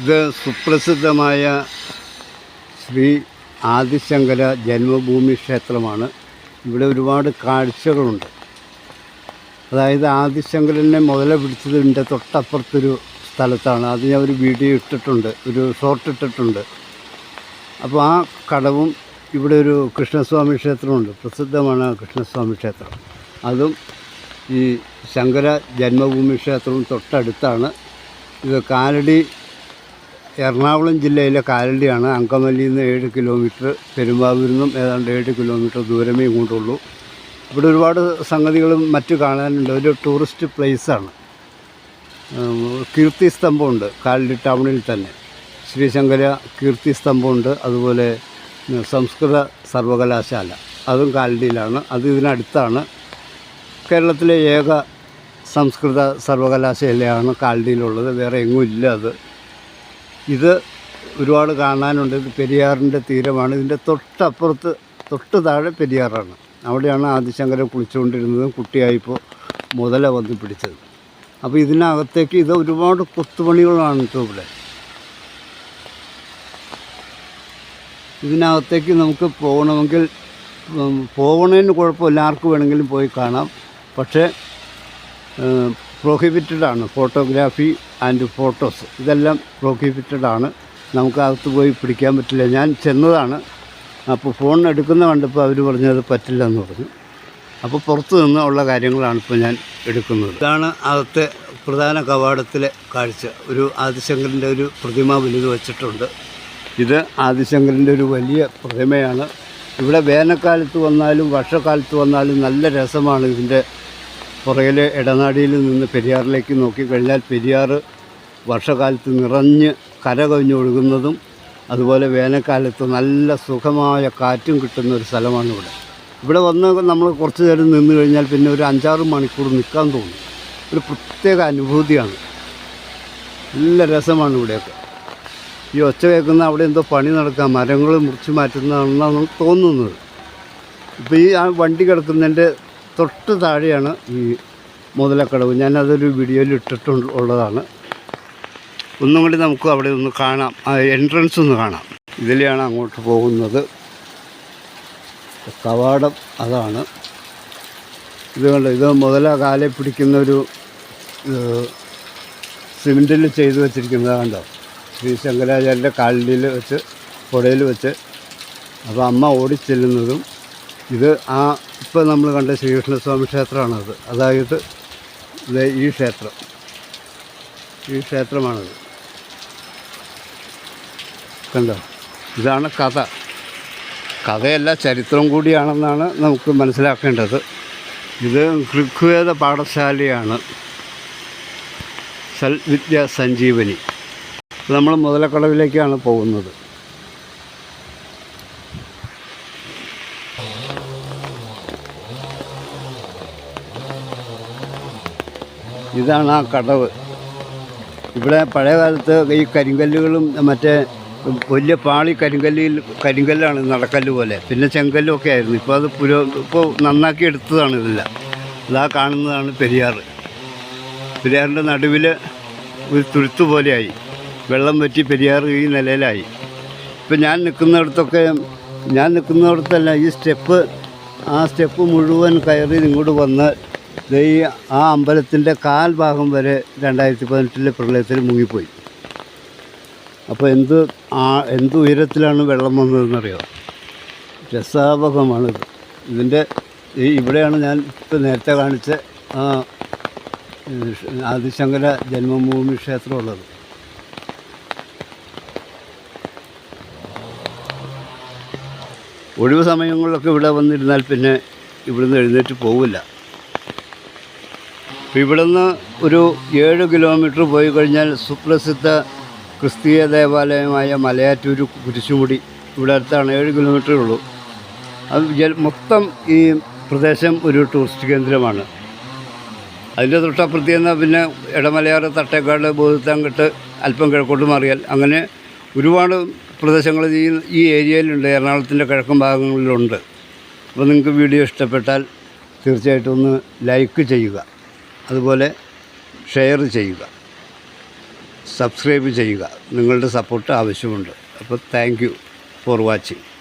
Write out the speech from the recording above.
ഇത് സുപ്രസിദ്ധമായ ശ്രീ ആദിശങ്കര ജന്മഭൂമി ക്ഷേത്രമാണ്. ഇവിടെ ഒരുപാട് കാഴ്ചകളുണ്ട്. അതായത് ആദിശങ്കരനെ മുതല പിടിച്ചതിന്റെ തൊട്ടപ്പുറത്തൊരു സ്ഥലത്താണ്. അത് ഞാൻ ഒരു വീഡിയോ ഇട്ടിട്ടുണ്ട് ഒരു ഷോർട്ട് ഇട്ടിട്ടുണ്ട്. അപ്പോൾ ആ കടവും ഇവിടെ ഒരു കൃഷ്ണസ്വാമി ക്ഷേത്രമുണ്ട്. പ്രസിദ്ധമാണ് കൃഷ്ണസ്വാമി ക്ഷേത്രം. അതും ഈ ശങ്കര ജന്മഭൂമി ക്ഷേത്രവും തൊട്ടടുത്താണ്. ഇത് കാലടി എറണാകുളം ജില്ലയിലെ കാലടിയാണ് അങ്കമല്ലിയിൽ നിന്ന് ഏഴ് കിലോമീറ്റർ പെരുമ്പാവൂരിൽ നിന്നും ഏതാണ്ട് ഏഴ് കിലോമീറ്റർ ദൂരമേ ഇങ്ങോട്ടുള്ളൂ. ഇവിടെ ഒരുപാട് സംഗതികളും മറ്റു കാണാനുണ്ട്. ഒരു ടൂറിസ്റ്റ് പ്ലേസാണ്. കീർത്തി സ്തംഭമുണ്ട്. കാലടി ടൗണിൽ തന്നെ. ശ്രീശങ്കര കീർത്തി സ്തംഭമുണ്ട്. അതുപോലെ സംസ്കൃത സർവകലാശാല. അതും കാലടിയിലാണ്. അത് ഇതിനടുത്താണ്. കേരളത്തിലെ ഏക സംസ്കൃത സർവകലാശാലയാണ് കാലടിയിലുള്ളത്. വേറെ എങ്ങും ഇല്ല അത്. ഇത് ഒരുപാട് കാണാനുണ്ട്. ഇത് പെരിയാറിന്റെ തീരമാണ്. ഇതിന്റെ തൊട്ടപ്പുറത്ത് തൊട്ട് താഴെ പെരിയാറാണ്. അവിടെയാണ് ആദിശങ്കരൻ കുളിച്ചുകൊണ്ടിരുന്നതും കുട്ടിയായിപ്പോൾ മുതല വന്ന് പിടിച്ചത്. അപ്പോൾ ഇതിനകത്തേക്ക് ഇത് ഒരുപാട് കൊത്തുപണികളാണ് കേട്ടോ ഇവിടെ. ഇതിനകത്തേക്ക് നമുക്ക് പോകണമെങ്കിൽ പോകണേന് കുഴപ്പമില്ല. ആർക്ക് വേണമെങ്കിലും പോയി കാണാം. പക്ഷേ പ്രോഹിബിറ്റഡ് ആണ്. ഫോട്ടോഗ്രാഫി ആൻഡ് ഫോട്ടോസ് ഇതെല്ലാം പ്രോഹിബിറ്റഡ് ആണ്. നമുക്ക് അകത്ത് പോയി പിടിക്കാൻ പറ്റില്ല. ഞാൻ ചെന്നതാണ്. അപ്പോൾ ഫോൺ എടുക്കുന്ന കണ്ടപ്പോൾ അവർ പറഞ്ഞത് പറ്റില്ല എന്ന് പറഞ്ഞു. അപ്പോൾ പുറത്ത് നിന്ന് ഉള്ള കാര്യങ്ങളാണ് ഇപ്പോൾ ഞാൻ എടുക്കുന്നത്. ഇതാണ് അകത്തെ പ്രധാന കവാടത്തിലെ കാഴ്ച. ഒരു ആദിശങ്കരന്റെ ഒരു പ്രതിമ വലുത് വെച്ചിട്ടുണ്ട്. ഇത് ആദിശങ്കരന്റെ ഒരു വലിയ പ്രതിമയാണ്. ഇവിടെ വേനൽക്കാലത്ത് വന്നാലും വർഷക്കാലത്ത് വന്നാലും നല്ല രസമാണ് ഇതിന്റെ പുറകിലെ ഇടനാടിയിൽ നിന്ന് പെരിയാറിലേക്ക് നോക്കിക്കഴിഞ്ഞാൽ പെരിയാർ വർഷകാലത്ത് നിറഞ്ഞ് കര കവിഞ്ഞൊഴുകുന്നതും അതുപോലെ വേനൽക്കാലത്ത് നല്ല സുഖമായ കാറ്റും കിട്ടുന്ന ഒരു സ്ഥലമാണ് ഇവിടെ. ഇവിടെ വന്ന് നമ്മൾ കുറച്ച് നേരം നിന്ന് കഴിഞ്ഞാൽ പിന്നെ ഒരു അഞ്ചാറ് മണിക്കൂർ നിൽക്കാൻ തോന്നും. ഒരു പ്രത്യേക അനുഭൂതിയാണ്. നല്ല രസമാണ് ഇവിടെയൊക്കെ. ഈ ഒച്ച കേൾക്കുന്ന അവിടെ എന്തോ പണി നടക്കുക മരങ്ങൾ മുറിച്ച് മാറ്റുന്നതാണെന്നാണ് തോന്നുന്നത്. ഇപ്പോൾ ഈ ആ വണ്ടി കിടക്കുന്നതിന്റെ തൊട്ട് താഴെയാണ് ഈ മുതലക്കടവ്. ഞാനതൊരു വീഡിയോയിൽ ഇട്ടിട്ടുണ്ട് ഉള്ളതാണ്. ഒന്നും കൂടി നമുക്ക് അവിടെ ഒന്ന് കാണാം. ആ എൻട്രൻസ് ഒന്ന് കാണാം. ഇതിലെയാണ് അങ്ങോട്ട് പോകുന്നത്. കവാടം അതാണ്. ഇത് കണ്ടോ? ഇത് മുതല കാലെ പിടിക്കുന്ന ഒരു സിമെന്റിൽ ചെയ്തു വച്ചിരിക്കുന്നത് കണ്ടോ? ശ്രീ ശങ്കരാചാര്യന്റെ കാലിൽ വെച്ച് പുഴയിൽ വെച്ച്. അപ്പോൾ അമ്മ ഓടിച്ചെല്ലുന്നതും ഇത് ആ ഇപ്പം നമ്മൾ കണ്ട ശ്രീകൃഷ്ണസ്വാമി ക്ഷേത്രമാണത്. അതായത് ഈ ക്ഷേത്രം. ഈ ക്ഷേത്രമാണത്. കണ്ടോ? ഇതാണ് കഥ. കഥയല്ല ചരിത്രം കൂടിയാണെന്നാണ് നമുക്ക് മനസ്സിലാക്കേണ്ടത്. ഇത് ഋഗ്വേദ പാഠശാലയാണ്. സൽവിദ്യ സഞ്ജീവനി. നമ്മൾ മുതലക്കടവിലേക്കാണ് പോകുന്നത്. ഇതാണ് ആ കടവ്. ഇവിടെ പഴയ കാലത്ത് ഈ കരിങ്കല്ലുകളും മറ്റേ വലിയ പാളി കരിങ്കല്ലിൽ കരിങ്കല്ലാണ് നടക്കല്ല് പോലെ. പിന്നെ ചെങ്കല്ലും ഒക്കെ ആയിരുന്നു. ഇപ്പോൾ അത് പുരോ ഇപ്പോൾ നന്നാക്കി എടുത്തതാണ് ഇതെല്ലാം. ഇതാ കാണുന്നതാണ് പെരിയാർ. പെരിയാറിന്റെ നടുവിൽ ഒരു തുരുത്ത് പോലെയായി. വെള്ളം വറ്റി പെരിയാർ ഈ നിലയിലായി. ഇപ്പം ഞാൻ നിൽക്കുന്നിടത്തൊക്കെ ഞാൻ നിൽക്കുന്നിടത്തല്ല ഈ സ്റ്റെപ്പ് ആ സ്റ്റെപ്പ് മുഴുവൻ കയറി ഇങ്ങോട്ട് വന്ന് ഈ ആ അമ്പലത്തിന്റെ കാൽഭാഗം വരെ രണ്ടായിരത്തി പതിനെട്ടിലെ പ്രളയത്തിൽ മുങ്ങിപ്പോയി. അപ്പോൾ എന്ത് ആ എന്ത് ഉയരത്തിലാണ് വെള്ളം വന്നതെന്നറിയോ? രസാവഹമാണിത്. ഇതിന്റെ ഈ ഇവിടെയാണ് ഞാൻ ഇപ്പോൾ നേരത്തെ കാണിച്ച ആ ആദിശങ്കര ജന്മഭൂമി ക്ഷേത്രമുള്ളത്. ഒഴിവ് സമയങ്ങളിലൊക്കെ ഇവിടെ വന്നിരുന്നാൽ പിന്നെ ഇവിടുന്ന് എഴുന്നേറ്റ് പോവില്ല. ഇവിടുന്ന് ഒരു ഏഴ് കിലോമീറ്റർ പോയി കഴിഞ്ഞാൽ സുപ്രസിദ്ധ ക്രിസ്തീയ ദേവാലയമായ മലയാറ്റൂർ കുരിശുമുടി ഇവിടെ അടുത്താണ് ഏഴ് കിലോമീറ്ററേ ഉള്ളൂ. അത് മൊത്തം ഈ പ്രദേശം ഒരു ടൂറിസ്റ്റ് കേന്ദ്രമാണ്. അതിന്റെ തൊട്ടപ്പുറത്ത് നിന്ന് പിന്നെ ഇടമലയാറ് തട്ടേക്കാട് ബോധത്താങ്കട്ട് അല്പം കിഴക്കോട്ട് മാറിയാൽ അങ്ങനെ ഒരുപാട് പ്രദേശങ്ങൾ ഈ ഈ ഏരിയയിലുണ്ട് എറണാകുളത്തിന്റെ കിഴക്കൻ ഭാഗങ്ങളിലുണ്ട്. അപ്പോൾ നിങ്ങൾക്ക് വീഡിയോ ഇഷ്ടപ്പെട്ടാൽ തീർച്ചയായിട്ടും ഒന്ന് ലൈക്ക് ചെയ്യുക. അതുപോലെ ഷെയർ ചെയ്യുക. സബ്സ്ക്രൈബ് ചെയ്യുക. നിങ്ങളുടെ സപ്പോർട്ട് ആവശ്യമുണ്ട്. അപ്പോൾ താങ്ക് യു ഫോർ വാച്ചിങ്.